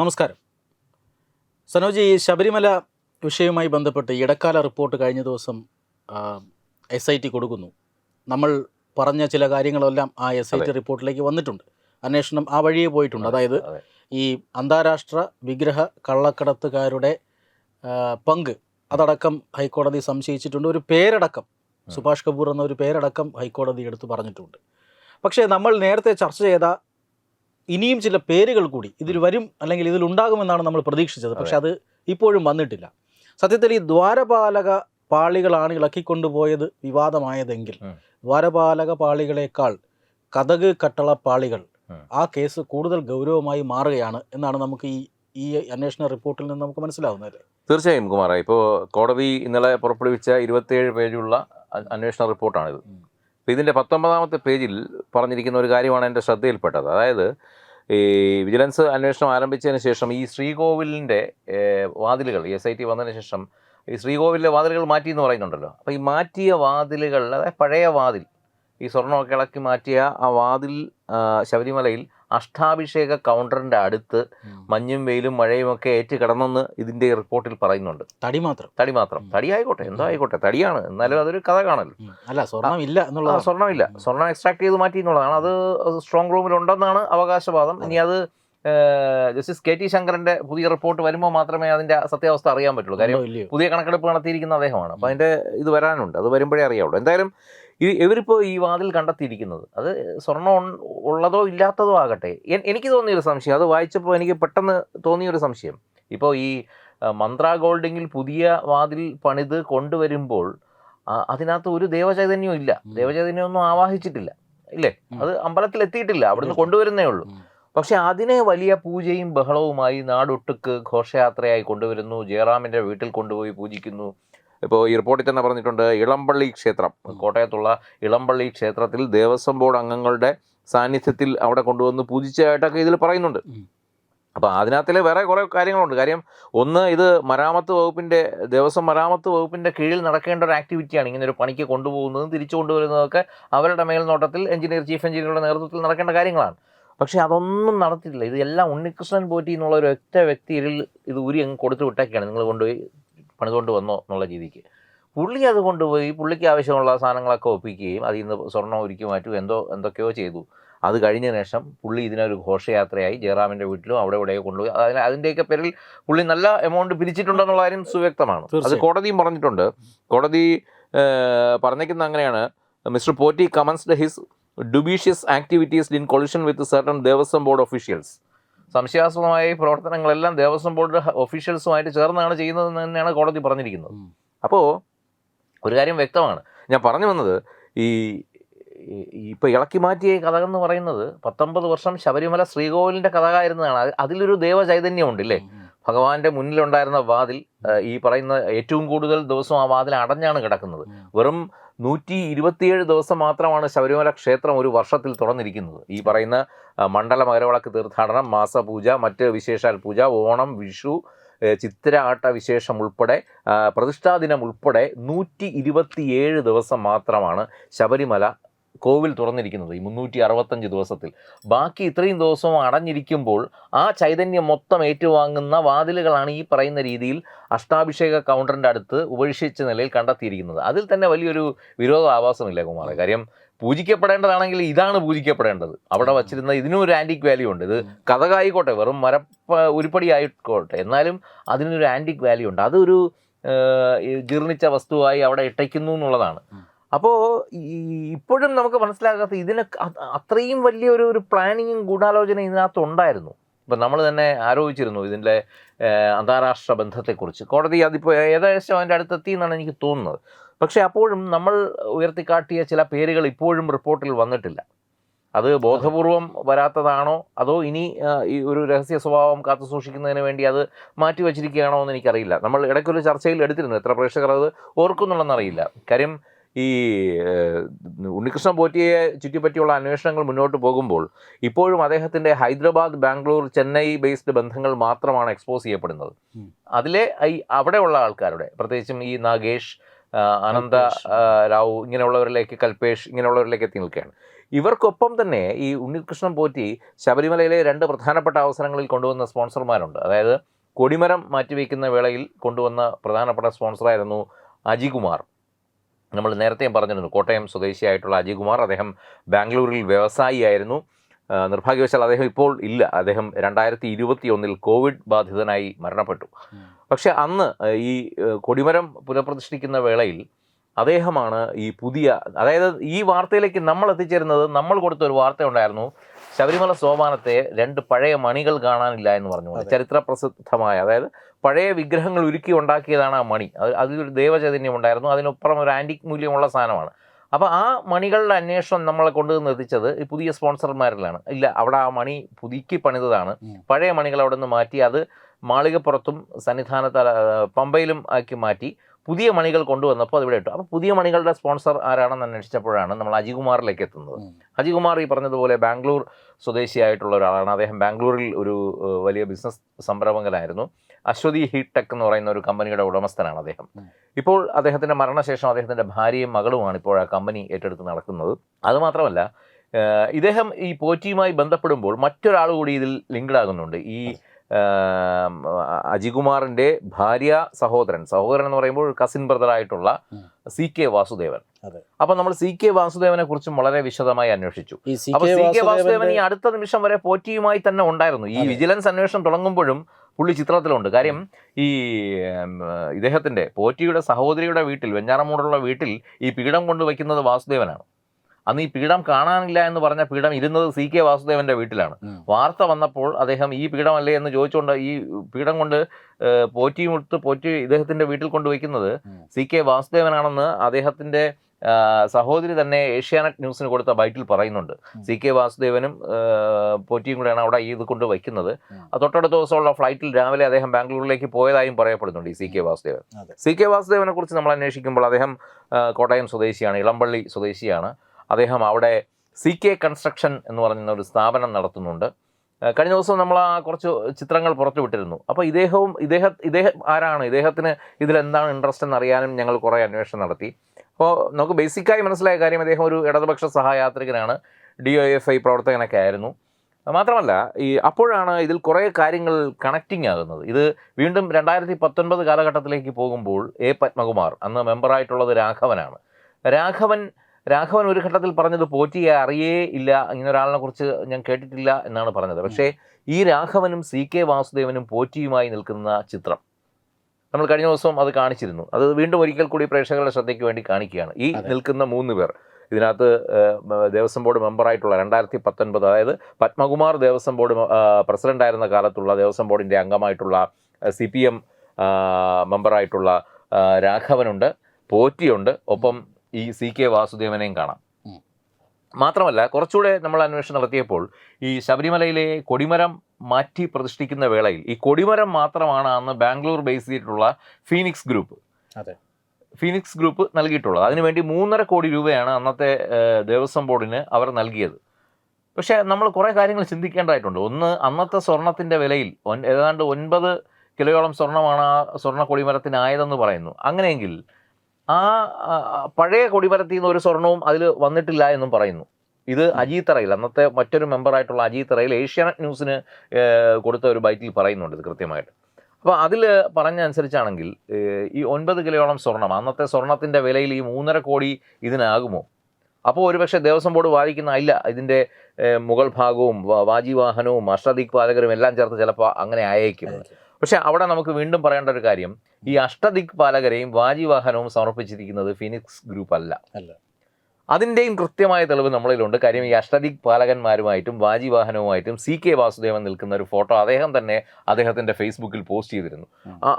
നമസ്കാരം. സനോജി ഈ ശബരിമല വിഷയവുമായി ബന്ധപ്പെട്ട് ഇടക്കാല റിപ്പോർട്ട് കഴിഞ്ഞ ദിവസം എസ് ഐ ടി കൊടുക്കുന്നു. നമ്മൾ പറഞ്ഞ ചില കാര്യങ്ങളെല്ലാം ആ എസ് ഐ ടി റിപ്പോർട്ടിലേക്ക് വന്നിട്ടുണ്ട്. അന്വേഷണം ആ വഴിയെ പോയിട്ടുണ്ട്. അതായത് ഈ അന്താരാഷ്ട്ര വിഗ്രഹ കള്ളക്കടത്തുകാരുടെ പങ്ക് അതടക്കം ഹൈക്കോടതി സംശയിച്ചിട്ടുണ്ട്. ഒരു പേരടക്കം സുഭാഷ് കപൂർ എന്ന ഒരു പേരടക്കം ഹൈക്കോടതി എടുത്ത് പറഞ്ഞിട്ടുണ്ട്. പക്ഷേ നമ്മൾ നേരത്തെ ചർച്ച ചെയ്ത ഇനിയും ചില പേരുകൾ കൂടി ഇതിൽ വരും അല്ലെങ്കിൽ ഇതിൽ ഉണ്ടാകുമെന്നാണ് നമ്മൾ പ്രതീക്ഷിച്ചത്. പക്ഷെ അത്. ഇപ്പോഴും വന്നിട്ടില്ല. സത്യത്തിൽ ഈ ദ്വാരപാലക പാളികളാണ് ഇളക്കിക്കൊണ്ടുപോയത് വിവാദമായതെങ്കിൽ ദ്വാരപാലക പാളികളേക്കാൾ കഥക് കട്ടള പാളികൾ ആ കേസ് കൂടുതൽ ഗൗരവമായി മാറുകയാണ് എന്നാണ് നമുക്ക് ഈ ഈ അന്വേഷണ റിപ്പോർട്ടിൽ നിന്ന് നമുക്ക് മനസ്സിലാവുന്നത്. തീർച്ചയായും കുമാറ. ഇപ്പോൾ കോടതി ഇന്നലെ പുറപ്പെടുവിച്ച ഇരുപത്തിയേഴ് പേജുള്ള അന്വേഷണ റിപ്പോർട്ടാണിത്. അപ്പോൾ ഇതിന്റെ പത്തൊമ്പതാമത്തെ പേജിൽ പറഞ്ഞിരിക്കുന്ന ഒരു കാര്യമാണ് എന്റെ ശ്രദ്ധയിൽപ്പെട്ടത്. അതായത് ഈ വിജിലൻസ് അന്വേഷണം ആരംഭിച്ചതിന് ശേഷം ഈ ശ്രീകോവിലിന്റെ വാതിലുകൾ എസ് ഐ ടി വന്നതിന് ശേഷം ഈ ശ്രീകോവിലിലെ വാതിലുകൾ മാറ്റി എന്ന് പറയുന്നുണ്ടല്ലോ. അപ്പോൾ ഈ മാറ്റിയ വാതിലുകൾ അതായത് പഴയ വാതിൽ ഈ സ്വർണമൊക്കെ ഇളക്കി മാറ്റിയ ആ വാതിൽ ശബരിമലയിൽ അഷ്ടാഭിഷേക കൗണ്ടറിന്റെ അടുത്ത് മഞ്ഞും വെയിലും മഴയും ഒക്കെ ഏറ്റ് കിടന്നെന്ന് ഇതിന്റെ റിപ്പോർട്ടിൽ പറയുന്നുണ്ട്. തടി മാത്രം. തടി മാത്രം. തടി ആയിക്കോട്ടെ എന്തോ ആയിക്കോട്ടെ. തടിയാണ്. എന്നാലും അതൊരു കഥ കാണല്ലോ. അല്ല സ്വർണമില്ല എന്നുള്ളതാണ്. സ്വർണമില്ല സ്വർണം എക്സ്ട്രാക്ട് ചെയ്ത് മാറ്റി എന്നുള്ളതാണ്. അത് സ്ട്രോങ് റൂമിൽ ഉണ്ടെന്നാണ് അവകാശവാദം. ഇനി അത് ജസ്റ്റിസ് കെ ടി ശങ്കറിന്റെ പുതിയ റിപ്പോർട്ട് വരുമ്പോൾ മാത്രമേ അതിന്റെ സത്യാവസ്ഥ അറിയാൻ പറ്റുള്ളൂ. കാര്യം പുതിയ കണക്കെടുപ്പ് നടത്തിയിരിക്കുന്ന അദ്ദേഹമാണ്. അപ്പൊ അതിന്റെ ഇത് വരാനുണ്ട്. അത് വരുമ്പോഴേ അറിയാവുള്ളൂ. എന്തായാലും ഇവരിപ്പോൾ ഈ വാതിൽ കണ്ടെത്തിയിരിക്കുന്നത്. അത് സ്വർണം ഉള്ളതോ ഇല്ലാത്തതോ ആകട്ടെ. എനിക്ക് തോന്നിയൊരു സംശയം. അത് വായിച്ചപ്പോൾ എനിക്ക് പെട്ടെന്ന് തോന്നിയൊരു സംശയം. ഇപ്പോൾ ഈ മന്ത്ര ഗോൾഡിങ്ങിൽ പുതിയ വാതിൽ പണിത് കൊണ്ടുവരുമ്പോൾ അതിനകത്ത് ഒരു ദേവചൈതന്യവും ഇല്ല. ദേവചൈതന്യമൊന്നും ആവാഹിച്ചിട്ടില്ല. ഇല്ലേ? അത് അമ്പലത്തിൽ എത്തിയിട്ടില്ല അവിടുന്ന് കൊണ്ടുവരുന്നേ ഉള്ളൂ. പക്ഷെ അതിനെ വലിയ പൂജയും ബഹളവുമായി നാടൊട്ടുക്ക് ഘോഷയാത്രയായി കൊണ്ടുവരുന്നു. ജയറാമിന്റെ വീട്ടിൽ കൊണ്ടുപോയി പൂജിക്കുന്നു. ഇപ്പോൾ ഈ റിപ്പോർട്ടിൽ തന്നെ പറഞ്ഞിട്ടുണ്ട് ഇളമ്പള്ളി ക്ഷേത്രം. കോട്ടയത്തുള്ള ഇളമ്പള്ളി ക്ഷേത്രത്തിൽ ദേവസ്വം ബോർഡ് അംഗങ്ങളുടെ സാന്നിധ്യത്തിൽ അവിടെ കൊണ്ടുവന്ന് പൂജിച്ചതായിട്ടൊക്കെ ഇതിൽ പറയുന്നുണ്ട്. അപ്പോൾ അതിനകത്തിൽ വേറെ കുറേ കാര്യങ്ങളുണ്ട്. കാര്യം ഒന്ന് ഇത് മരാമത്ത് വകുപ്പിന്റെ ദേവസ്വം മരാമത്ത് വകുപ്പിന്റെ കീഴിൽ നടക്കേണ്ട ഒരു ആക്ടിവിറ്റിയാണ്. ഇങ്ങനെ ഒരു പണിക്ക് കൊണ്ടുപോകുന്നതും തിരിച്ചു കൊണ്ടുവരുന്നതൊക്കെ അവരുടെ മേൽനോട്ടത്തിൽ എഞ്ചിനീയർ ചീഫ് എഞ്ചിനീയറുടെ നേതൃത്വത്തിൽ നടക്കേണ്ട കാര്യങ്ങളാണ്. പക്ഷേ അതൊന്നും നടത്തിയിട്ടില്ല. ഇത് എല്ലാം ഉണ്ണികൃഷ്ണൻ പോറ്റി എന്നുള്ള ഒരു ഒറ്റ വ്യക്തിയിൽ ഇത് ഊരി അങ്ങ് കൊടുത്തു വിട്ടൊക്കെയാണ് നിങ്ങൾ കൊണ്ടുപോയി പണിതുകൊണ്ട് വന്നോ എന്നുള്ള രീതിക്ക്. പുള്ളി അത് കൊണ്ടുപോയി പുള്ളിക്ക് ആവശ്യമുള്ള സാധനങ്ങളൊക്കെ ഒപ്പിക്കുകയും അതിൽ നിന്ന് സ്വർണം ഒരുക്കി മാറ്റും എന്തോ എന്തൊക്കെയോ ചെയ്തു. അത് കഴിഞ്ഞ ശേഷം പുള്ളി ഇതിനൊരു ഘോഷയാത്രയായി ജയറാമിന്റെ വീട്ടിലും അവിടെ ഇവിടെയൊക്കെ കൊണ്ടുപോയി. അതിന് അതിന്റെയൊക്കെ പേരിൽ പുള്ളി നല്ല എമൗണ്ട് പിരിച്ചിട്ടുണ്ടെന്നുള്ള കാര്യം സുവ്യക്തമാണ്. അത്. കോടതിയും പറഞ്ഞിട്ടുണ്ട്. കോടതി പറഞ്ഞേക്കുന്നത് അങ്ങനെയാണ്. Mr Potti commenced his dubious activities in collusion with certain Devaswom board officials സംശയാസ്പദമായ പ്രവർത്തനങ്ങളെല്ലാം ദേവസ്വം ബോർഡ് ഒഫീഷ്യൽസുമായിട്ട് ചേർന്നാണ് ചെയ്യുന്നതെന്ന് തന്നെയാണ് കോടതി പറഞ്ഞിരിക്കുന്നത്. അപ്പോൾ ഒരു കാര്യം വ്യക്തമാണ്. ഞാൻ പറഞ്ഞു വന്നത് ഈ ഇപ്പോൾ ഇളക്കി മാറ്റിയ കഥ എന്ന് പറയുന്നത് പത്തൊമ്പത് വർഷം ശബരിമല ശ്രീകോവിലിന്റെ കഥകായിരുന്നതാണ്. ആയിരുന്നതാണ് അതിലൊരു ദേവചൈതന്യമുണ്ട് ഇല്ലേ. ഭഗവാന്റെ മുന്നിലുണ്ടായിരുന്ന വാതിൽ ഈ പറയുന്ന ഏറ്റവും കൂടുതൽ ദിവസം ആ വാതിൽ അടഞ്ഞാണ് കിടക്കുന്നത്. വെറും നൂറ്റി ഇരുപത്തിയേഴ് ദിവസം മാത്രമാണ് ശബരിമല ക്ഷേത്രം ഒരു വർഷത്തിൽ തുറന്നിരിക്കുന്നത്. ഈ പറയുന്ന മണ്ഡല മകരവിളക്ക് തീർത്ഥാടനം മാസപൂജ മറ്റ് വിശേഷാൽ പൂജ ഓണം വിഷു ചിത്തിര ആട്ട വിശേഷം ഉൾപ്പെടെ പ്രതിഷ്ഠാ പ്രതിഷ്ഠാദിനം ഉൾപ്പെടെ നൂറ്റി ഇരുപത്തിയേഴ് ദിവസം മാത്രമാണ് ശബരിമല കോവിൽ തുറന്നിരിക്കുന്നത് ഈ മുന്നൂറ്റി അറുപത്തഞ്ച് ദിവസത്തിൽ. ബാക്കി ഇത്രയും ദിവസവും അടഞ്ഞിരിക്കുമ്പോൾ ആ ചൈതന്യം മൊത്തം ഏറ്റുവാങ്ങുന്ന വാതിലുകളാണ് ഈ പറയുന്ന രീതിയിൽ അഷ്ടാഭിഷേക കൗണ്ടറിന്റെ അടുത്ത് ഉപേക്ഷിച്ച നിലയിൽ കണ്ടെത്തിയിരിക്കുന്നത്. അതിൽ തന്നെ വലിയൊരു വിരോധാഭാസമില്ല കുമാറെ? കാര്യം പൂജിക്കപ്പെടേണ്ടതാണെങ്കിൽ ഇതാണ് പൂജിക്കപ്പെടേണ്ടത്. അവിടെ വച്ചിരുന്ന ഇതിനും ഒരു ആന്റിക് വാല്യൂ ഉണ്ട്. ഇത് കഥകായിക്കോട്ടെ വെറും മര ഉരുപ്പടി ആയിക്കോട്ടെ എന്നാലും അതിനൊരു ആന്റിക് വാല്യൂ ഉണ്ട്. അതൊരു ജീർണിച്ച വസ്തുവായി അവിടെ ഇട്ടയ്ക്കുന്നു എന്നുള്ളതാണ്. അപ്പോൾ ഇപ്പോഴും നമുക്ക് മനസ്സിലാകാത്ത ഇതിന് അത്രയും വലിയൊരു ഒരു പ്ലാനിങ്ങും ഗൂഢാലോചന ഇതിനകത്ത് ഉണ്ടായിരുന്നു ഇപ്പം നമ്മൾ തന്നെ ആരോപിച്ചിരുന്നു ഇതിന്റെ അന്താരാഷ്ട്ര ബന്ധത്തെക്കുറിച്ച്. കോടതി അതിപ്പോൾ ഏകദേശം അതിന്റെ അടുത്തെത്തി എന്നാണ് എനിക്ക് തോന്നുന്നത്. പക്ഷേ അപ്പോഴും നമ്മൾ ഉയർത്തിക്കാട്ടിയ ചില പേരുകൾ ഇപ്പോഴും റിപ്പോർട്ടിൽ വന്നിട്ടില്ല. അത് ബോധപൂർവം വരാത്തതാണോ? അതോ ഇനി ഈ ഒരു രഹസ്യ സ്വഭാവം കാത്തു സൂക്ഷിക്കുന്നതിന് വേണ്ടി അത് മാറ്റി വച്ചിരിക്കുകയാണോ എന്ന് എനിക്കറിയില്ല. നമ്മൾ ഇടയ്ക്കൊരു ചർച്ചയിൽ എടുത്തിരുന്നു എത്ര പ്രേക്ഷകർ അത് ഓർക്കുന്നുള്ളതെന്നറിയില്ല കാര്യം ഈ ഉണ്ണികൃഷ്ണൻ പോറ്റിയെ ചുറ്റിപ്പറ്റിയുള്ള അന്വേഷണങ്ങൾ മുന്നോട്ട് പോകുമ്പോൾ ഇപ്പോഴും അദ്ദേഹത്തിന്റെ ഹൈദരാബാദ് ബാംഗ്ലൂർ ചെന്നൈ ബേസ്ഡ് ബന്ധങ്ങൾ മാത്രമാണ് എക്സ്പോസ് ചെയ്യപ്പെടുന്നത്. അതിലെ ഈ അവിടെയുള്ള ആൾക്കാരുടെ പ്രത്യേകിച്ചും ഈ നാഗേഷ് അനന്ത റാവു ഇങ്ങനെയുള്ളവരിലേക്ക് കൽപേഷ് ഇങ്ങനെയുള്ളവരിലേക്ക് എത്തി നിൽക്കുകയാണ്. ഇവർക്കൊപ്പം തന്നെ ഈ ഉണ്ണികൃഷ്ണൻ പോറ്റി ശബരിമലയിലെ രണ്ട് പ്രധാനപ്പെട്ട അവസരങ്ങളിൽ കൊണ്ടുവന്ന സ്പോൺസർമാരുണ്ട്. അതായത് കൊടിമരം മാറ്റിവെക്കുന്ന വേളയിൽ കൊണ്ടുവന്ന പ്രധാനപ്പെട്ട സ്പോൺസറായിരുന്നു അജികുമാർ. നമ്മൾ നേരത്തെയും പറഞ്ഞിരുന്നു കോട്ടയം സ്വദേശിയായിട്ടുള്ള അജികുമാർ അദ്ദേഹം ബാംഗ്ലൂരിൽ വ്യവസായിയായിരുന്നു. നിർഭാഗ്യവശാൽ അദ്ദേഹം ഇപ്പോൾ ഇല്ല. അദ്ദേഹം രണ്ടായിരത്തി ഇരുപത്തി ഒന്നിൽ കോവിഡ് ബാധിതനായി മരണപ്പെട്ടു. പക്ഷെ അന്ന് ഈ കൊടിമരം പുനഃപ്രതിഷ്ഠിക്കുന്ന വേളയിൽ അദ്ദേഹമാണ് ഈ പുതിയ അതായത് ഈ വാർത്തയിലേക്ക് നമ്മൾ എത്തിച്ചേരുന്നത് നമ്മൾ കൊടുത്ത ഒരു വാർത്ത ഉണ്ടായിരുന്നു ശബരിമല സോപാനത്തെ രണ്ട് പഴയ മണികൾ കാണാനില്ല എന്ന് പറഞ്ഞു. ചരിത്ര പ്രസിദ്ധമായ അതായത് പഴയ വിഗ്രഹങ്ങൾ ഉരുക്കി ഉണ്ടാക്കിയതാണ് ആ മണി. അത് അതിലൊരു ദൈവചൈതന്യം ഉണ്ടായിരുന്നു. അതിനൊപ്പം ഒരു ആന്റിക് മൂല്യമുള്ള സാധനമാണ്. അപ്പോൾ ആ മണികളുടെ അന്വേഷണം നമ്മളെ കൊണ്ടുവന്ന് എത്തിച്ചത് ഈ പുതിയ സ്പോൺസർമാരിലാണ്. ഇല്ല അവിടെ ആ മണി പുതുക്കി പണിതതാണ്. പഴയ മണികൾ അവിടെ നിന്ന് മാറ്റി അത് മാളികപ്പുറത്തും സന്നിധാനത്ത് പമ്പയിലും ആക്കി മാറ്റി. പുതിയ മണികൾ കൊണ്ടുവന്നപ്പോൾ അത് ഇവിടെ ഇട്ടു. അപ്പോൾ പുതിയ മണികളുടെ സ്പോൺസർ ആരാണെന്ന് അന്വേഷിച്ചപ്പോഴാണ് നമ്മൾ അജികുമാറിലേക്ക് എത്തുന്നത്. അജികുമാർ ഈ പറഞ്ഞതുപോലെ ബാംഗ്ലൂർ സ്വദേശിയായിട്ടുള്ള ഒരാളാണ്. അദ്ദേഹം ബാംഗ്ലൂരിൽ ഒരു വലിയ ബിസിനസ് സംരംഭകനായിരുന്നു. അശ്വതി ഹീറ്റ് ടെക് എന്ന് പറയുന്ന ഒരു കമ്പനിയുടെ ഉടമസ്ഥനാണ് അദ്ദേഹം. ഇപ്പോൾ അദ്ദേഹത്തിന്റെ മരണശേഷം അദ്ദേഹത്തിന്റെ ഭാര്യയും മകളുമാണ് ഇപ്പോൾ ആ കമ്പനി ഏറ്റെടുത്ത് നടക്കുന്നത്. അതുമാത്രമല്ല ഇദ്ദേഹം ഈ പോറ്റിയുമായി ബന്ധപ്പെടുമ്പോൾ മറ്റൊരാൾ കൂടി ഇതിൽ ലിങ്ക്ഡ് ആകുന്നുണ്ട്. ഈ അജികുമാറിന്റെ ഭാര്യ സഹോദരൻ. സഹോദരൻ എന്ന് പറയുമ്പോൾ കസിൻ ബ്രദറായിട്ടുള്ള. C K Vasudevan. അപ്പൊ നമ്മൾ സി കെ വാസുദേവനെ കുറിച്ചും വളരെ വിശദമായി അന്വേഷിച്ചു. അപ്പൊ സി കെ വാസുദേവൻ ഈ അടുത്ത നിമിഷം വരെ പോറ്റിയുമായി തന്നെ ഉണ്ടായിരുന്നു. ഈ വിജിലൻസ് അന്വേഷണം തുടങ്ങുമ്പോഴും പുള്ളി ചിത്രത്തിലുണ്ട്. കാര്യം ഈ ഇദ്ദേഹത്തിന്റെ പോറ്റിയുടെ സഹോദരിയുടെ വീട്ടിൽ വെഞ്ഞാറമൂടുള്ള വീട്ടിൽ ഈ പീഠം കൊണ്ടുവയ്ക്കുന്നത് വാസുദേവനാണ്. അന്ന് ഈ പീഠം കാണാനില്ല എന്ന് പറഞ്ഞ പീഠം ഇരുന്നത് സി കെ വാസുദേവന്റെ വീട്ടിലാണ്. വാർത്ത വന്നപ്പോൾ അദ്ദേഹം ഈ പീഠമല്ലേ എന്ന് ചോദിച്ചുകൊണ്ട് ഈ പീഠം കൊണ്ട് പോറ്റി മുട്ട് പോറ്റി ഇദ്ദേഹത്തിന്റെ വീട്ടിൽ കൊണ്ടുവയ്ക്കുന്നത്. സി കെ വാസുദേവനാണെന്ന് അദ്ദേഹത്തിന്റെ സഹോദരി തന്നെ ഏഷ്യാനെറ്റ് ന്യൂസിന് കൊടുത്ത ബൈറ്റിൽ പറയുന്നുണ്ട്. സി കെ വാസുദേവനും പോറ്റിയും കൂടെയാണ് അവിടെ ഈ ഇത് കൊണ്ട് വയ്ക്കുന്നത് തൊട്ടടുത്ത ദിവസമുള്ള ഫ്ലൈറ്റിൽ രാവിലെ അദ്ദേഹം ബാംഗ്ലൂരിലേക്ക് പോയതായും പറയപ്പെടുന്നുണ്ട് ഈ C K Vasudevan. C K വാസുദേവനെ കുറിച്ച് നമ്മൾ അന്വേഷിക്കുമ്പോൾ അദ്ദേഹം കോട്ടയം സ്വദേശിയാണ് ഇളമ്പള്ളി സ്വദേശിയാണ്. അദ്ദേഹം അവിടെ സി കെ കൺസ്ട്രക്ഷൻ എന്ന് പറയുന്ന ഒരു സ്ഥാപനം നടത്തുന്നുണ്ട്. കഴിഞ്ഞ ദിവസം നമ്മൾ ആ കുറച്ച് ചിത്രങ്ങൾ പുറത്തുവിട്ടിരുന്നു അപ്പോൾ ഇദ്ദേഹവും ഇദ്ദേഹ ഇദ്ദേഹം ആരാണ്? ഇദ്ദേഹത്തിന് ഇതിലെന്താണ് ഇൻട്രസ്റ്റ് എന്ന് അറിയാനും ഞങ്ങൾ കുറേ അന്വേഷണം നടത്തി. അപ്പോൾ നമുക്ക് ബേസിക്കായി മനസ്സിലായ കാര്യം അദ്ദേഹം ഒരു ഇടതുപക്ഷ സഹയാത്രികനാണ്. ഡി ഒ എഫ് ഐ പ്രവർത്തകനൊക്കെ ആയിരുന്നു. മാത്രമല്ല ഈ അപ്പോഴാണ് ഇതിൽ കുറേ കാര്യങ്ങൾ കണക്റ്റിംഗ് ആകുന്നത്. ഇത് വീണ്ടും രണ്ടായിരത്തി പത്തൊൻപത് കാലഘട്ടത്തിലേക്ക് പോകുമ്പോൾ എ പത്മകുമാർ അന്ന് മെമ്പറായിട്ടുള്ളത് രാഘവനാണ്. രാഘവൻ രാഘവൻ ഒരു ഘട്ടത്തിൽ പറഞ്ഞത് പോറ്റിയെ അറിയേ ഇല്ല ഇങ്ങനെ ഒരാളിനെ കുറിച്ച് ഞാൻ കേട്ടിട്ടില്ല എന്നാണ് പറഞ്ഞത്. പക്ഷേ ഈ രാഘവനും സി കെ വാസുദേവനും പോറ്റിയുമായി നിൽക്കുന്ന ചിത്രം നമ്മൾ കഴിഞ്ഞ ദിവസം അത് കാണിച്ചിരുന്നു. അത് വീണ്ടും ഒരിക്കൽ കൂടി പ്രേക്ഷകരുടെ ശ്രദ്ധയ്ക്ക് വേണ്ടി കാണിക്കുകയാണ്. ഈ നിൽക്കുന്ന മൂന്ന് പേർ ഇതിനകത്ത് ദേവസ്വം ബോർഡ് മെമ്പറായിട്ടുള്ള രണ്ടായിരത്തി പത്തൊൻപത് അതായത് പത്മകുമാർ ദേവസ്വം ബോർഡ് പ്രസിഡന്റ് ആയിരുന്ന പ്രസിഡന്റായിരുന്ന കാലത്തുള്ള ദേവസ്വം ബോർഡിന്റെ അംഗമായിട്ടുള്ള സി പി എം മെമ്പറായിട്ടുള്ള രാഘവനുണ്ട് പോറ്റിയുണ്ട്. ഒപ്പം ഈ സി കെ വാസുദേവനെയും കാണാം. മാത്രമല്ല കുറച്ചുകൂടെ നമ്മൾ അന്വേഷണം നടത്തിയപ്പോൾ ഈ ശബരിമലയിലെ കൊടിമരം മാറ്റി പ്രതിഷ്ഠിക്കുന്ന വേളയിൽ ഈ കൊടിമരം മാത്രമാണ് അന്ന് ബാംഗ്ലൂർ ബേസ് ചെയ്തിട്ടുള്ള ഫീനിക്സ് ഗ്രൂപ്പ് അതെ. ഫീനിക്സ് ഗ്രൂപ്പ് നൽകിയിട്ടുള്ളത്. അതിനുവേണ്ടി മൂന്നര കോടി രൂപയാണ് അന്നത്തെ ദേവസ്വം ബോർഡിന് അവർ നൽകിയത്. പക്ഷേ നമ്മൾ കുറേ കാര്യങ്ങൾ ചിന്തിക്കേണ്ടതായിട്ടുണ്ട്. ഒന്ന് അന്നത്തെ സ്വർണത്തിന്റെ വിലയിൽ ഏതാണ്ട് ഒൻപത് കിലോയോളം സ്വർണമാണ് ആ സ്വർണ കൊടിമരത്തിനായതെന്ന് പറയുന്നു. അങ്ങനെയെങ്കിൽ ആ പഴയ കൊടിമരത്തിൽ നിന്ന് ഒരു സ്വർണവും അതിൽ വന്നിട്ടില്ല എന്നും പറയുന്നു. ഇത് അജീത്തറയിൽ അന്നത്തെ മറ്റൊരു മെമ്പറായിട്ടുള്ള അജീത്തറയിൽ ഏഷ്യാനെറ്റ് ന്യൂസിന് കൊടുത്ത ഒരു ബൈറ്റിൽ പറയുന്നുണ്ട് ഇത് കൃത്യമായിട്ട്. അപ്പോൾ അതിൽ പറഞ്ഞ അനുസരിച്ചാണെങ്കിൽ ഈ ഒൻപത് കിലോയോളം സ്വർണം അന്നത്തെ സ്വർണത്തിന്റെ വിലയിൽ ഈ മൂന്നര കോടി ഇതിനാകുമോ? അപ്പോൾ ഒരുപക്ഷെ ദേവസ്വം ബോർഡ് വാദിക്കുന്ന അല്ല ഇതിന്റെ മുഗൾ ഭാഗവും വാജി വാജിവാഹനവും അഷ്ടദിക് പാലകരും എല്ലാം ചേർത്ത് ചിലപ്പോൾ അങ്ങനെ ആയേക്കും. പക്ഷെ അവിടെ നമുക്ക് വീണ്ടും പറയേണ്ട ഒരു കാര്യം ഈ അഷ്ടദിക് പാലകരെയും വാജിവാഹനവും സമർപ്പിച്ചിരിക്കുന്നത് ഫിനിക്സ് ഗ്രൂപ്പ് അല്ല അല്ല. അതിന്റെയും കൃത്യമായ തെളിവ് നമ്മളിലുണ്ട്. കാര്യം ഈ അഷ്ടദിക് പാലകന്മാരുമായിട്ടും വാജിവാഹനവുമായിട്ടും സി കെ വാസുദേവൻ നിൽക്കുന്ന ഒരു ഫോട്ടോ അദ്ദേഹം തന്നെ അദ്ദേഹത്തിന്റെ ഫേസ്ബുക്കിൽ പോസ്റ്റ് ചെയ്തിരുന്നു.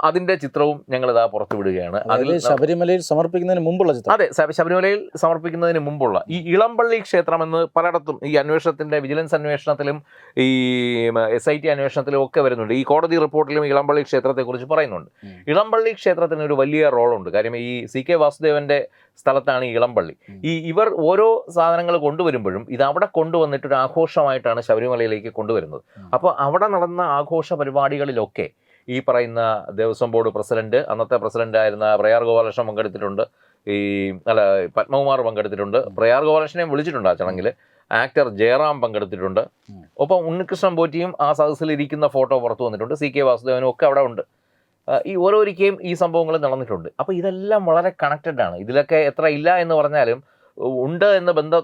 അതിന്റെ ചിത്രവും ഞങ്ങൾ ഇതാ പുറത്തു വിടുകയാണ്. അതിൽ ശബരിമലയിൽ സമർപ്പിക്കുന്നതിന് മുമ്പുള്ള ചിത്രം. അതെ ശബരിമലയിൽ സമർപ്പിക്കുന്നതിന് മുമ്പുള്ള ഈ ഇളമ്പള്ളി ക്ഷേത്രം എന്ന് പലയിടത്തും ഈ അന്വേഷണത്തിന്റെ വിജിലൻസ് അന്വേഷണത്തിലും ഈ എസ് ഐ ടി അന്വേഷണത്തിലും ഒക്കെ വരുന്നുണ്ട്. ഈ കോടതി റിപ്പോർട്ടിലും ഇളമ്പള്ളി ക്ഷേത്രത്തെക്കുറിച്ച് പറയുന്നുണ്ട്. ഇളംപള്ളി ഇളമ്പള്ളി ക്ഷേത്രത്തിന് ഒരു വലിയ റോളുണ്ട്. കാര്യം ഈ സി കെ വാസുദേവന്റെ സ്ഥലത്താണ് ഈ ഇളമ്പള്ളി ഈ ഇവർ ഓരോ സാധനങ്ങൾ കൊണ്ടുവരുമ്പോഴും ഇത് അവിടെ കൊണ്ടുവന്നിട്ട് ഒരു ആഘോഷമായിട്ടാണ് ശബരിമലയിലേക്ക് കൊണ്ടുവരുന്നത്. അപ്പോൾ അവിടെ നടന്ന ആഘോഷ പരിപാടികളിലൊക്കെ ഈ പറയുന്ന ദേവസ്വം ബോർഡ് പ്രസിഡന്റ് അന്നത്തെ പ്രസിഡന്റ് ആയിരുന്ന പ്രയാർ ഗോപാലകൃഷ്ണൻ പങ്കെടുത്തിട്ടുണ്ട്. ഈ അല്ല പത്മകുമാർ പങ്കെടുത്തിട്ടുണ്ട്. പ്രയാർ ഗോപാലകൃഷ്ണനെ വിളിച്ചിട്ടുണ്ട് ആ ചടങ്ങിൽ ആക്ടർ ജയറാം പങ്കെടുത്തിട്ടുണ്ട്. ഒപ്പം ഉണ്ണികൃഷ്ണൻ പോറ്റിയും ആ സദസ്സിൽ ഇരിക്കുന്ന ഫോട്ടോ പുറത്തു വന്നിട്ടുണ്ട്. സി കെ വാസുദേവനും ഒക്കെ അവിടെ ഉണ്ട്. ഈ ഓരോരിക്കയും ഈ സംഭവങ്ങൾ നടന്നിട്ടുണ്ട്. അപ്പോൾ ഇതെല്ലാം വളരെ കണക്റ്റഡ് ആണ് ഇതിലൊക്കെ എത്ര ഇല്ല എന്ന് പറഞ്ഞാലും ഉണ്ട് എന്ന് ബന്ധം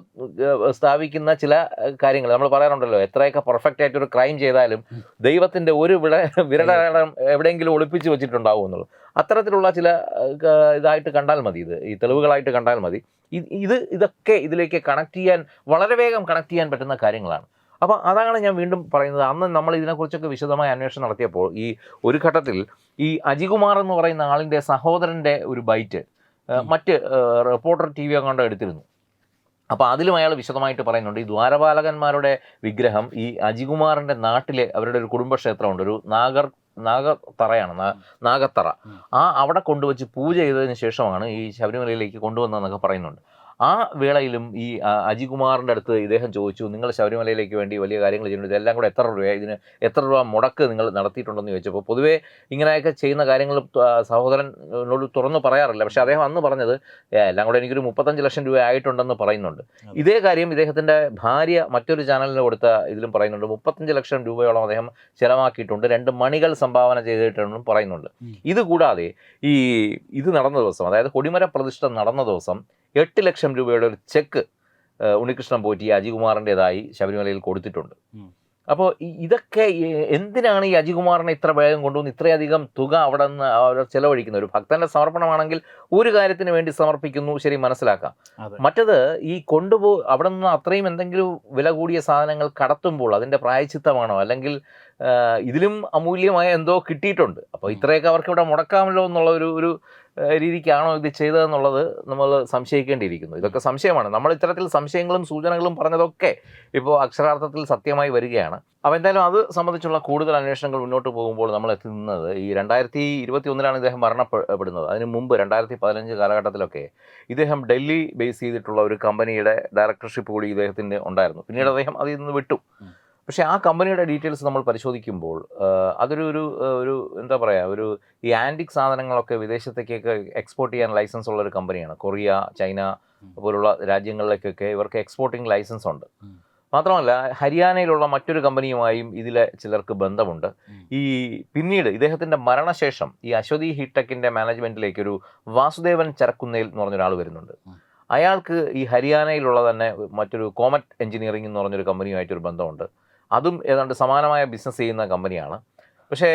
സ്ഥാപിക്കുന്ന ചില കാര്യങ്ങൾ. നമ്മൾ പറയാറുണ്ടല്ലോ എത്രയൊക്കെ പെർഫെക്റ്റ് ആയിട്ട് ഒരു ക്രൈം ചെയ്താലും ദൈവത്തിന്റെ ഒരു വിട വിരടം എവിടെയെങ്കിലും ഒളിപ്പിച്ച് വെച്ചിട്ടുണ്ടാവും എന്നുള്ളത് അത്തരത്തിലുള്ള ചില ഇതായിട്ട് കണ്ടാൽ മതി ഇത്. ഈ തെളിവുകളായിട്ട് കണ്ടാൽ മതി. ഇത് ഇത് ഇതൊക്കെ ഇതിലേക്ക് കണക്ട് ചെയ്യാൻ വളരെ വേഗം കണക്ട് ചെയ്യാൻ പറ്റുന്ന കാര്യങ്ങളാണ്. അപ്പോൾ അതാണ് ഞാൻ വീണ്ടും പറയുന്നത്. അന്ന് നമ്മൾ ഇതിനെക്കുറിച്ചൊക്കെ വിശദമായ അന്വേഷണം നടത്തിയപ്പോൾ ഈ ഒരു ഘട്ടത്തിൽ ഈ അജികുമാർ എന്ന് പറയുന്ന ആളിന്റെ സഹോദരന്റെ ഒരു ബൈറ്റ് മറ്റ് റിപ്പോർട്ടർ ടി വി അങ്ങോട്ട് എടുത്തിരുന്നു. അപ്പോൾ അതിലും അയാൾ വിശദമായിട്ട് പറയുന്നുണ്ട് ഈ ദ്വാരപാലകന്മാരുടെ വിഗ്രഹം ഈ അജികുമാറിന്റെ നാട്ടിലെ അവരുടെ ഒരു കുടുംബക്ഷേത്രമുണ്ട് ഒരു നാഗർ നാഗത്തറയാണ് നാ- നാഗത്തറ. ആ അവിടെ കൊണ്ടുവച്ച് പൂജ ചെയ്തതിന് ശേഷമാണ് ഈ ശബരിമലയിലേക്ക് കൊണ്ടുവന്നതെന്നൊക്കെ പറയുന്നുണ്ട്. ആ വേളയിലും ഈ അജികുമാറിന്റെ അജികുമാറിന്റെ അടുത്ത് ഇദ്ദേഹം ചോദിച്ചു നിങ്ങൾ ശബരിമലയിലേക്ക് വേണ്ടി വലിയ കാര്യങ്ങൾ ചെയ്യുന്നുണ്ട് ഇതെല്ലാം കൂടെ എത്ര രൂപ ഇതിന് എത്ര രൂപ മുടക്ക് നിങ്ങൾ നടത്തിയിട്ടുണ്ടെന്ന് ചോദിച്ചപ്പോൾ പൊതുവേ ഇങ്ങനെയൊക്കെ ചെയ്യുന്ന കാര്യങ്ങൾ സഹോദരനോട് തുറന്നു പറയാറില്ല. പക്ഷേ അദ്ദേഹം അന്ന് പറഞ്ഞത് "ഏ, എല്ലാം കൂടെ എനിക്കൊരു മുപ്പത്തഞ്ച് ലക്ഷം രൂപ ആയിട്ടുണ്ടെന്ന് പറയുന്നുണ്ട്. ഇതേ കാര്യം ഇദ്ദേഹത്തിന്റെ ഭാര്യ മറ്റൊരു ചാനലിന് കൊടുത്ത ഇതിലും പറയുന്നുണ്ട് മുപ്പത്തഞ്ച് ലക്ഷം രൂപയോളം അദ്ദേഹം ചിലവാക്കിയിട്ടുണ്ട് രണ്ട് മണികൾ സംഭാവന ചെയ്തിട്ടുണ്ടെന്നും പറയുന്നുണ്ട്. ഇതുകൂടാതെ ഇത് കൂടാതെ ഈ ഇത് നടന്ന ദിവസം അതായത് കൊടിമര പ്രതിഷ്ഠ നടന്ന ദിവസം എട്ട് ലക്ഷം രൂപയുടെ ഒരു ചെക്ക് ഉണ്ണികൃഷ്ണൻ പോറ്റി അജികുമാറിന്റെതായി ശബരിമലയിൽ കൊടുത്തിട്ടുണ്ട്. അപ്പോൾ ഇതൊക്കെ എന്തിനാണ് ഈ അജികുമാറിനെ ഇത്ര വേഗം കൊണ്ടുവന്ന് ഇത്രയധികം തുക അവിടെ നിന്ന് അവർ ചെലവഴിക്കുന്നത് ഒരു ഭക്തന്റെ സമർപ്പണമാണെങ്കിൽ ഒരു കാര്യത്തിന് വേണ്ടി സമർപ്പിക്കുന്നു ശരി മനസ്സിലാക്കാം. മറ്റത് ഈ കൊണ്ടുപോ അവിടെ നിന്ന് അത്രയും എന്തെങ്കിലും വില കൂടിയ സാധനങ്ങൾ കടത്തുമ്പോൾ അതിന്റെ പ്രായച്ചിത്തമാണോ? അല്ലെങ്കിൽ ഇതിലും അമൂല്യമായ എന്തോ കിട്ടിയിട്ടുണ്ട്. അപ്പോൾ ഇത്രയൊക്കെ അവർക്ക് ഇവിടെ മുടക്കാമല്ലോ എന്നുള്ള ഒരു ഒരു രീതിക്കാണോ ഇത് ചെയ്തതെന്നുള്ളത് നമ്മൾ സംശയിക്കേണ്ടിയിരിക്കുന്നു. ഇതൊക്കെ സംശയമാണ്. നമ്മൾ ഇത്തരത്തിൽ സംശയങ്ങളും സൂചനകളും പറഞ്ഞതൊക്കെ ഇപ്പോൾ അക്ഷരാർത്ഥത്തിൽ സത്യമായി വരികയാണ്. അപ്പോൾ എന്തായാലും അത് സംബന്ധിച്ചുള്ള കൂടുതൽ അന്വേഷണങ്ങൾ മുന്നോട്ട് പോകുമ്പോൾ നമ്മൾ എത്തുന്നത് ഈ രണ്ടായിരത്തി ഇരുപത്തി ഒന്നിലാണ് ഇദ്ദേഹം മരണപ്പെടുന്നത്. അതിന് മുമ്പ് രണ്ടായിരത്തി പതിനഞ്ച് കാലഘട്ടത്തിലൊക്കെ ഇദ്ദേഹം ഡൽഹി ബേസ് ചെയ്തിട്ടുള്ള ഒരു കമ്പനിയുടെ ഡയറക്ടർഷിപ്പ് കൂടി ഇദ്ദേഹത്തിന്റെ ഉണ്ടായിരുന്നു. പിന്നീട് അദ്ദേഹം അതിൽ നിന്ന് വിട്ടു. പക്ഷേ ആ കമ്പനിയുടെ ഡീറ്റെയിൽസ് നമ്മൾ പരിശോധിക്കുമ്പോൾ അതൊരു ഒരു ഒരു എന്താ പറയുക ഒരു ഈ ആന്റിക് സാധനങ്ങളൊക്കെ വിദേശത്തേക്കൊക്കെ എക്സ്പോർട്ട് ചെയ്യാൻ ലൈസൻസ് ഉള്ള ഒരു കമ്പനിയാണ്. Korea China. പോലുള്ള രാജ്യങ്ങളിലേക്കൊക്കെ ഇവർക്ക് എക്സ്പോർട്ടിംഗ് ലൈസൻസ് ഉണ്ട്. മാത്രമല്ല ഹരിയാനയിലുള്ള മറ്റൊരു കമ്പനിയുമായും ഇതിലെ ചിലർക്ക് ബന്ധമുണ്ട്. ഈ പിന്നീട് ഇദ്ദേഹത്തിന്റെ മരണശേഷം ഈ അശ്വതി ഹിടെക്കിന്റെ മാനേജ്മെന്റിലേക്ക് ഒരു വാസുദേവൻ ചരക്കുന്നേൽ എന്ന് പറഞ്ഞൊരാൾ വരുന്നുണ്ട്. അയാൾക്ക് ഈ ഹരിയാനയിലുള്ള തന്നെ മറ്റൊരു കോമറ്റ് എഞ്ചിനീയറിംഗ് എന്ന് പറഞ്ഞൊരു കമ്പനിയുമായിട്ടൊരു ബന്ധമുണ്ട്. അതും ഏതാണ്ട് സമാനമായ ബിസിനസ് ചെയ്യുന്ന കമ്പനിയാണ് പക്ഷേ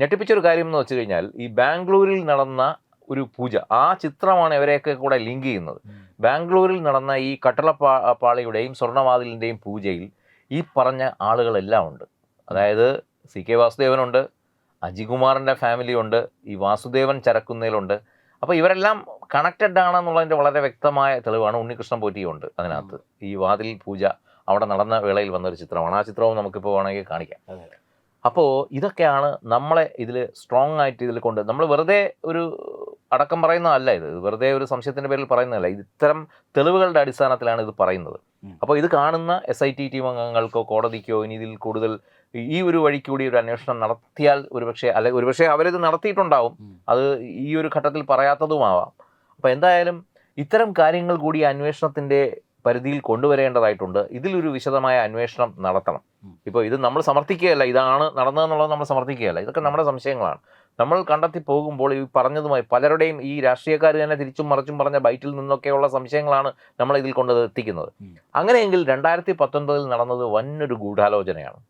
ഞെട്ടിപ്പിച്ചൊരു കാര്യം എന്ന് വെച്ച് കഴിഞ്ഞാൽ ഈ ബാംഗ്ലൂരിൽ നടന്ന ഒരു പൂജ ആ ചിത്രമാണ് ഇവരെയൊക്കെ കൂടെ ലിങ്ക് ചെയ്യുന്നത്. ബാംഗ്ലൂരിൽ നടന്ന ഈ കട്ടളപ്പാ പാളിയുടെയും സ്വർണവാതിലിന്റെയും പൂജയിൽ ഈ പറഞ്ഞ ആളുകളെല്ലാം ഉണ്ട്. അതായത് സി കെ വാസുദേവനുണ്ട് അജികുമാറിന്റെ ഫാമിലി ഉണ്ട് ഈ വാസുദേവൻ ചരക്കുന്നതിലുണ്ട്. അപ്പോൾ ഇവരെല്ലാം കണക്റ്റഡ് ആണെന്നുള്ളതിന്റെ വളരെ വ്യക്തമായ തെളിവാണ് ഉണ്ണികൃഷ്ണൻ പോറ്റിയുണ്ട് അതിനകത്ത്. ഈ വാതിൽ പൂജ അവിടെ നടന്ന വേളയിൽ വന്ന ഒരു ചിത്രമാണ്. ആ ചിത്രവും നമുക്കിപ്പോൾ വേണമെങ്കിൽ കാണിക്കാം. അപ്പോൾ ഇതൊക്കെയാണ് നമ്മളെ ഇതിൽ സ്ട്രോങ് ആയിട്ട് ഇതിൽ കൊണ്ട് നമ്മൾ വെറുതെ ഒരു അടക്കം പറയുന്നതല്ല ഇത്. വെറുതെ ഒരു സംശയത്തിന്റെ പേരിൽ പറയുന്നതല്ല. ഇത് ഇത്തരം തെളിവുകളുടെ അടിസ്ഥാനത്തിലാണ് ഇത് പറയുന്നത്. അപ്പോൾ ഇത് കാണുന്ന എസ് ഐ ടി ടീം അംഗങ്ങൾക്കോ കോടതിക്കോ ഇനി ഇതിൽ കൂടുതൽ ഈ ഒരു വഴി കൂടി ഒരു അന്വേഷണം നടത്തിയാൽ ഒരുപക്ഷെ അല്ലെ ഒരുപക്ഷെ അവരിത് നടത്തിയിട്ടുണ്ടാവും. അത് ഈ ഒരു ഘട്ടത്തിൽ പറയാത്തതുമാവാം. അപ്പോൾ എന്തായാലും ഇത്തരം കാര്യങ്ങൾ കൂടി അന്വേഷണത്തിന്റെ പരിധിയിൽ കൊണ്ടുവരേണ്ടതായിട്ടുണ്ട്. ഇതിലൊരു വിശദമായ അന്വേഷണം നടത്തണം. ഇപ്പോൾ ഇത് നമ്മൾ സമർത്ഥിക്കുകയല്ല. ഇതാണ് നടന്നതെന്നുള്ളത് നമ്മൾ സമർത്ഥിക്കുകയല്ല. ഇതൊക്കെ നമ്മുടെ സംശയങ്ങളാണ്. നമ്മൾ കണ്ടെത്തി പോകുമ്പോൾ ഈ പറഞ്ഞതുമായി പലരുടെയും ഈ രാഷ്ട്രീയക്കാർ തന്നെ തിരിച്ചും മറിച്ചും പറഞ്ഞ ബൈറ്റിൽ നിന്നൊക്കെയുള്ള സംശയങ്ങളാണ് നമ്മൾ ഇതിൽ കൊണ്ട് എത്തിക്കുന്നത്. അങ്ങനെയെങ്കിൽ രണ്ടായിരത്തി പത്തൊൻപതിൽ നടന്നത് വന്നൊരു ഗൂഢാലോചനയാണ്.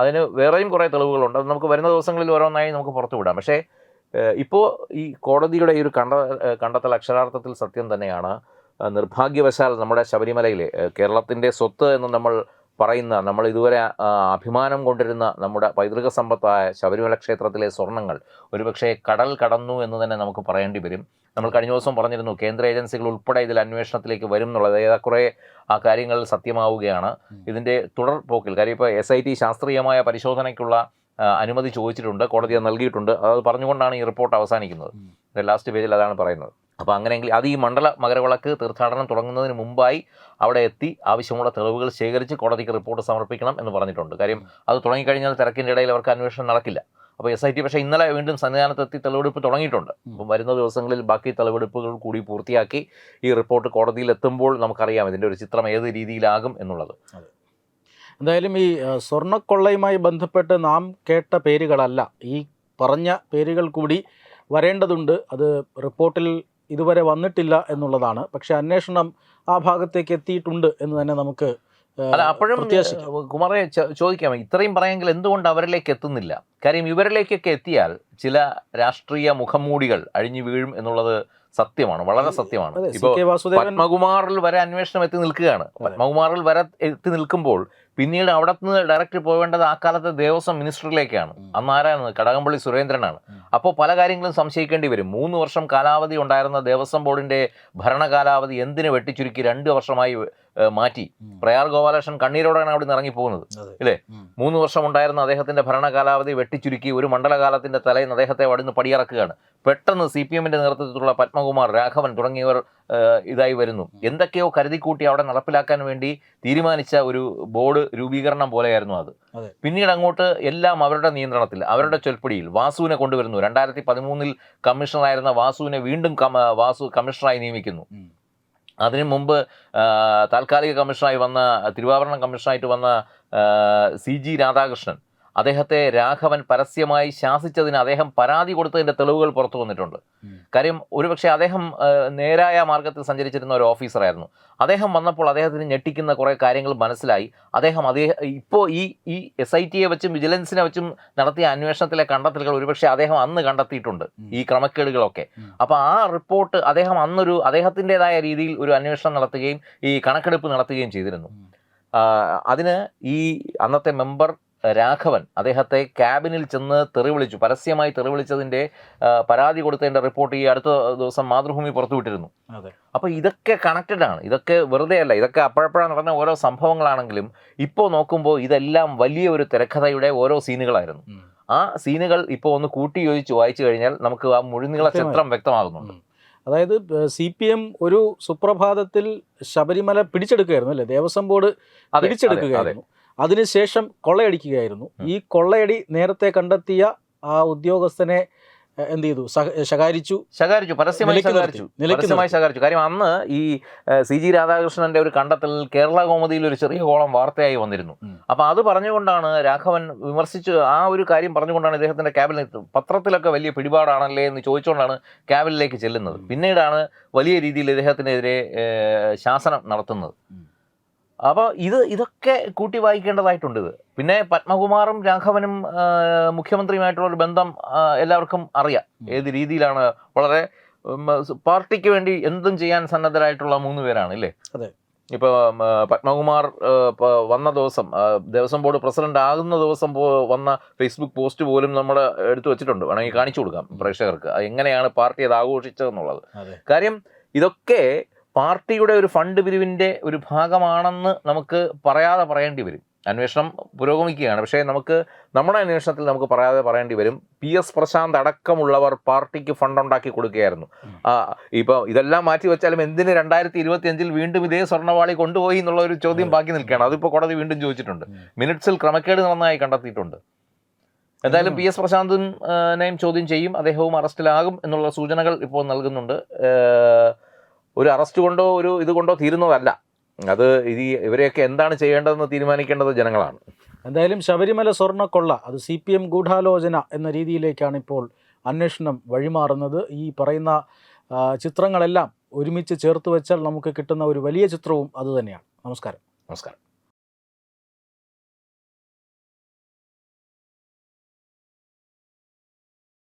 അതിന് വേറെയും കുറേ തെളിവുകളുണ്ട്. അത് നമുക്ക് വരുന്ന ദിവസങ്ങളിൽ ഓരോന്നായി നമുക്ക് പുറത്തു വിടാം. പക്ഷേ ഇപ്പോൾ ഈ കോടതിയുടെ ഈ ഒരു കണ്ട കണ്ടെത്തൽ അക്ഷരാർത്ഥത്തിൽ സത്യം തന്നെയാണ്. നിർഭാഗ്യവശാൽ നമ്മുടെ ശബരിമലയിലെ കേരളത്തിന്റെ സ്വത്ത് എന്ന് നമ്മൾ പറയുന്ന നമ്മൾ ഇതുവരെ അഭിമാനം കൊണ്ടിരുന്ന നമ്മുടെ പൈതൃക സമ്പത്തായ ശബരിമല ക്ഷേത്രത്തിലെ സ്വർണങ്ങൾ ഒരുപക്ഷെ കടൽ കടന്നു എന്ന് തന്നെ നമുക്ക് പറയേണ്ടി വരും. നമ്മൾ കഴിഞ്ഞ ദിവസം പറഞ്ഞിരുന്നു കേന്ദ്ര ഏജൻസികൾ ഉൾപ്പെടെ ഇതിൽ അന്വേഷണത്തിലേക്ക് വരും എന്നുള്ളത് ഏറെക്കുറെ ആ കാര്യങ്ങൾ സത്യമാവുകയാണ്. ഇതിന്റെ തുടർ പോക്കിൽ കാര്യം ഇപ്പോൾ എസ് ഐ ടി ശാസ്ത്രീയമായ പരിശോധനയ്ക്കുള്ള അനുമതി ചോദിച്ചിട്ടുണ്ട് കോടതി അത് നൽകിയിട്ടുണ്ട്. അത് പറഞ്ഞുകൊണ്ടാണ് ഈ റിപ്പോർട്ട് അവസാനിക്കുന്നത്. ലാസ്റ്റ് പേജിൽ അതാണ് പറയുന്നത്. അപ്പോൾ അങ്ങനെയെങ്കിൽ അത് ഈ മണ്ഡല മകരവിളക്ക് തീർത്ഥാടനം തുടങ്ങുന്നതിന് മുമ്പായി അവിടെ എത്തി ആവശ്യമുള്ള തെളിവുകൾ ശേഖരിച്ച് കോടതിക്ക് റിപ്പോർട്ട് സമർപ്പിക്കണം എന്ന് പറഞ്ഞിട്ടുണ്ട്. കാര്യം അത് തുടങ്ങിക്കഴിഞ്ഞാൽ തിരക്കിന്റെ ഇടയിൽ അവർക്ക് അന്വേഷണം നടക്കില്ല. അപ്പോൾ എസ് ഐ ടി പക്ഷേ ഇന്നലെ വീണ്ടും സന്നിധാനത്തെത്തി തെളിവെടുപ്പ് തുടങ്ങിയിട്ടുണ്ട്. അപ്പം വരുന്ന ദിവസങ്ങളിൽ ബാക്കി തെളിവെടുപ്പുകൾ കൂടി പൂർത്തിയാക്കി ഈ റിപ്പോർട്ട് കോടതിയിൽ എത്തുമ്പോൾ നമുക്കറിയാം ഇതിന്റെ ഒരു ചിത്രം ഏത് രീതിയിലാകും എന്നുള്ളത്. എന്തായാലും ഈ സ്വർണക്കൊള്ളയുമായി ബന്ധപ്പെട്ട് നാം കേട്ട പേരുകളല്ല. ഈ പറഞ്ഞ പേരുകൾ കൂടി വരേണ്ടതുണ്ട്. അത് റിപ്പോർട്ടിൽ ഇതുവരെ വന്നിട്ടില്ല എന്നുള്ളതാണ്. പക്ഷെ അന്വേഷണം ആ ഭാഗത്തേക്ക് എത്തിയിട്ടുണ്ട് എന്ന് തന്നെ നമുക്ക് അല്ല അപ്പോഴും. കുമാറെ ചോദിക്കാം. ഇത്രയും പറയാമെങ്കിൽ എന്തുകൊണ്ട് അവരിലേക്ക് എത്തുന്നില്ല? കാര്യം ഇവരിലേക്കൊക്കെ എത്തിയാൽ ചില രാഷ്ട്രീയ മുഖംമൂടികൾ അഴിഞ്ഞു വീഴും എന്നുള്ളത് സത്യമാണ് വളരെ സത്യമാണ്. ഇപ്പോൾ പത്മകുമാറിൽ വരെ അന്വേഷണം എത്തി നിൽക്കുകയാണ്. പത്മകുമാറിൽ വരെ എത്തി നിൽക്കുമ്പോൾ പിന്നീട് അവിടെ നിന്ന് ഡയറക്റ്റ് പോവേണ്ടത് ആ കാലത്തെ ദേവസ്വം മിനിസ്റ്ററിലേക്കാണ്. അന്ന് ആരാണ് കടകംപള്ളി സുരേന്ദ്രനാണ്. അപ്പോൾ പല കാര്യങ്ങളും സംശയിക്കേണ്ടി വരും. മൂന്ന് വർഷം കാലാവധി ഉണ്ടായിരുന്ന ദേവസ്വം ബോർഡിന്റെ ഭരണകാലാവധി എന്തിനു വെട്ടിച്ചുരുക്കി? രണ്ട് വർഷമായി മാറ്റി. പ്രയാർ ഗോപാലകൃഷ്ണൻ കണ്ണീരോടെയാണ് അവിടെ നിന്ന് ഇറങ്ങിപ്പോകുന്നത്. ഇല്ലേ? മൂന്ന് വർഷം ഉണ്ടായിരുന്ന അദ്ദേഹത്തിന്റെ ഭരണകാലാവധി വെട്ടിച്ചുരുക്കി ഒരു മണ്ഡലകാലത്തിന്റെ തലേന്ന് അദ്ദേഹത്തെ അവിടെ നിന്ന് പടിയിറക്കുകയാണ്. പെട്ടെന്ന് സി പി എമ്മിന്റെ നേതൃത്വത്തിലുള്ള പത്മകുമാർ രാഘവൻ തുടങ്ങിയവർ ഇതായി വരുന്നു. എന്തൊക്കെയോ കരുതിക്കൂട്ടി അവിടെ നടപ്പിലാക്കാൻ വേണ്ടി തീരുമാനിച്ച ഒരു ബോർഡ് രൂപീകരണം പോലെയായിരുന്നു അത്. പിന്നീട് അങ്ങോട്ട് എല്ലാം അവരുടെ നിയന്ത്രണത്തിൽ അവരുടെ ചൊൽപ്പടിയിൽ വാസുവിനെ കൊണ്ടുവരുന്നു. രണ്ടായിരത്തി പതിമൂന്നിൽ കമ്മീഷണറായിരുന്ന വാസുവിനെ വീണ്ടും വാസു കമ്മീഷണറായി നിയമിക്കുന്നു. അതിനു മുമ്പ് താൽക്കാലിക കമ്മീഷണറായി വന്ന തിരുവാഭരണം കമ്മീഷണറായിട്ട് വന്ന സി ജി രാധാകൃഷ്ണൻ. അദ്ദേഹത്തെ രാഘവൻ പരസ്യമായി ശാസിച്ചതിന് അദ്ദേഹം പരാതി കൊടുത്തതിന്റെ തെളിവുകൾ പുറത്തു വന്നിട്ടുണ്ട്. കാര്യം ഒരുപക്ഷെ അദ്ദേഹം നേരായ മാർഗത്തിൽ സഞ്ചരിച്ചിരുന്ന ഒരു ഓഫീസറായിരുന്നു അദ്ദേഹം വന്നപ്പോൾ അദ്ദേഹത്തിന് ഞെട്ടിക്കുന്ന കുറേ കാര്യങ്ങൾ മനസ്സിലായി അദ്ദേഹം അദ്ദേഹം ഇപ്പോൾ ഈ ഈ എസ് ഐ ടിയെ വെച്ചും വിജിലൻസിനെ വെച്ചും നടത്തിയ അന്വേഷണത്തിലെ കണ്ടെത്തലുകൾ ഒരുപക്ഷെ അദ്ദേഹം അന്ന് കണ്ടെത്തിയിട്ടുണ്ട് ഈ ക്രമക്കേടുകളൊക്കെ. അപ്പോൾ ആ റിപ്പോർട്ട് അദ്ദേഹം അന്നൊരു അദ്ദേഹത്തിന്റെതായ രീതിയിൽ ഒരു അന്വേഷണം നടത്തുകയും ഈ കണക്കെടുപ്പ് നടത്തുകയും ചെയ്തിരുന്നു. അതിന് ഈ അന്നത്തെ മെമ്പർ രാഘവൻ അദ്ദേഹത്തെ ക്യാബിനിൽ ചെന്ന് തെറിവിളിച്ചു പരസ്യമായി തെറിവിളിച്ചതിന്റെ പരാതി കൊടുത്തതിന്റെ റിപ്പോർട്ട് ഈ അടുത്ത ദിവസം മാതൃഭൂമി പുറത്തുവിട്ടിരുന്നു അപ്പോൾ ഇതൊക്കെ കണക്റ്റഡ് ആണ്. ഇതൊക്കെ വെറുതെ അല്ല ഇതൊക്കെ അപ്പോഴപ്പോഴാണ് നടന്ന ഓരോ സംഭവങ്ങളാണെങ്കിലും ഇപ്പോൾ നോക്കുമ്പോൾ ഇതെല്ലാം വലിയ ഒരു തിരക്കഥയുടെ ഓരോ സീനുകളായിരുന്നു. ആ സീനുകൾ ഇപ്പോൾ ഒന്ന് കൂട്ടി യോജിച്ച് വായിച്ചു കഴിഞ്ഞാൽ നമുക്ക് ആ മുഴുനീള ചിത്രം വ്യക്തമാകുന്നുണ്ട്. അതായത് സി പി എം ഒരു സുപ്രഭാതത്തിൽ ശബരിമല പിടിച്ചെടുക്കുകയായിരുന്നു അല്ലേ? ദേവസ്വം ബോർഡ്. പിടിച്ചെടുക്കുകയായിരുന്നു. അതിനുശേഷം കൊള്ളയടിക്കുകയായിരുന്നു. ഈ കൊള്ളയടി നേരത്തെ കണ്ടെത്തിയ ആ ഉദ്യോഗസ്ഥനെ എന്ത് ചെയ്തു? ശകാരിച്ചു. ശകാരിച്ചു. പരസ്യമായി ശകാരിച്ചു. പരസ്യമായി ശകാരിച്ചു. കാര്യം അന്ന് ഈ സി ജി രാധാകൃഷ്ണന്റെ ഒരു കണ്ടെത്തലിൽ കേരള കോമതിയിൽ ഒരു ചെറിയ കോളം വാർത്തയായി വന്നിരുന്നു. അപ്പൊ അത് പറഞ്ഞുകൊണ്ടാണ് രാഘവൻ വിമർശിച്ച് ആ ഒരു കാര്യം പറഞ്ഞുകൊണ്ടാണ് ഇദ്ദേഹത്തിന്റെ ക്യാബിനിൽ പത്രത്തിലൊക്കെ വലിയ പിടിപാടാണല്ലേ എന്ന് ചോദിച്ചുകൊണ്ടാണ് ക്യാബിനിലേക്ക് ചെല്ലുന്നത്. പിന്നീടാണ് വലിയ രീതിയിൽ ഇദ്ദേഹത്തിനെതിരെ ശാസനം നടത്തുന്നത്. അപ്പോൾ ഇത് ഇതൊക്കെ കൂട്ടി വായിക്കേണ്ടതായിട്ടുണ്ട് ഇത്. പിന്നെ പത്മകുമാറും രാഘവനും മുഖ്യമന്ത്രിയുമായിട്ടുള്ള ഒരു ബന്ധം എല്ലാവർക്കും അറിയാം. ഏത് രീതിയിലാണ് വളരെ പാർട്ടിക്ക് വേണ്ടി എന്തും ചെയ്യാൻ സന്നദ്ധരായിട്ടുള്ള മൂന്ന് പേരാണ് ഇല്ലേ? അതെ. ഇപ്പോൾ പത്മകുമാർ വന്ന ദിവസം ദേവസ്വം ബോർഡ് പ്രസിഡന്റ് ആകുന്ന ദിവസം വന്ന ഫേസ്ബുക്ക് പോസ്റ്റ് പോലും നമ്മൾ എടുത്തു വെച്ചിട്ടുണ്ട്. വേണമെങ്കിൽ കാണിച്ചു കൊടുക്കാം പ്രേക്ഷകർക്ക്. എങ്ങനെയാണ് പാർട്ടി അത് ആഘോഷിച്ചതെന്നുള്ളത്. കാര്യം ഇതൊക്കെ പാർട്ടിയുടെ ഒരു ഫണ്ട് പിരിവിന്റെ ഒരു ഭാഗമാണെന്ന് നമുക്ക് പറയാതെ പറയേണ്ടി വരും. അന്വേഷണം പുരോഗമിക്കുകയാണ്. പക്ഷേ നമുക്ക് നമ്മുടെ അന്വേഷണത്തിൽ നമുക്ക് പറയാതെ പറയേണ്ടി വരും. പി എസ് പ്രശാന്ത് അടക്കമുള്ളവർ പാർട്ടിക്ക് ഫണ്ട് ഉണ്ടാക്കി കൊടുക്കുകയായിരുന്നു ഇപ്പോൾ ഇതെല്ലാം മാറ്റി വെച്ചാലും എന്തിന് രണ്ടായിരത്തി ഇരുപത്തി അഞ്ചിൽ വീണ്ടും ഇതേ സ്വർണവാളി കൊണ്ടുപോയി എന്നുള്ള ഒരു ചോദ്യം ബാക്കി നിൽക്കുകയാണ്. അതിപ്പോൾ കോടതി വീണ്ടും ചോദിച്ചിട്ടുണ്ട്. മിനിറ്റ്സിൽ ക്രമക്കേട് നടന്നതായി കണ്ടെത്തിയിട്ടുണ്ട്. എന്തായാലും പി എസ് പ്രശാന്തിനെയും ചോദ്യം ചെയ്യും. അദ്ദേഹവും അറസ്റ്റിലാകും എന്നുള്ള സൂചനകൾ ഇപ്പോൾ നൽകുന്നുണ്ട്. ഒരു അറസ്റ്റ് കൊണ്ടോ ഒരു ഇത് കൊണ്ടോ തീരുന്നതല്ല. അത് ഇത് ഇവരെയൊക്കെ എന്താണ് ചെയ്യേണ്ടതെന്ന് തീരുമാനിക്കേണ്ടത് ജനങ്ങളാണ്. എന്തായാലും ശബരിമല സ്വർണക്കൊള്ള അത് സി പി എം ഗൂഢാലോചന എന്ന രീതിയിലേക്കാണ് ഇപ്പോൾ അന്വേഷണം വഴിമാറുന്നത്. ഈ പറയുന്ന ചിത്രങ്ങളെല്ലാം ഒരുമിച്ച് ചേർത്ത് വെച്ചാൽ നമുക്ക് കിട്ടുന്ന ഒരു വലിയ ചിത്രവും അതുതന്നെയാണ് നമസ്കാരം. നമസ്കാരം.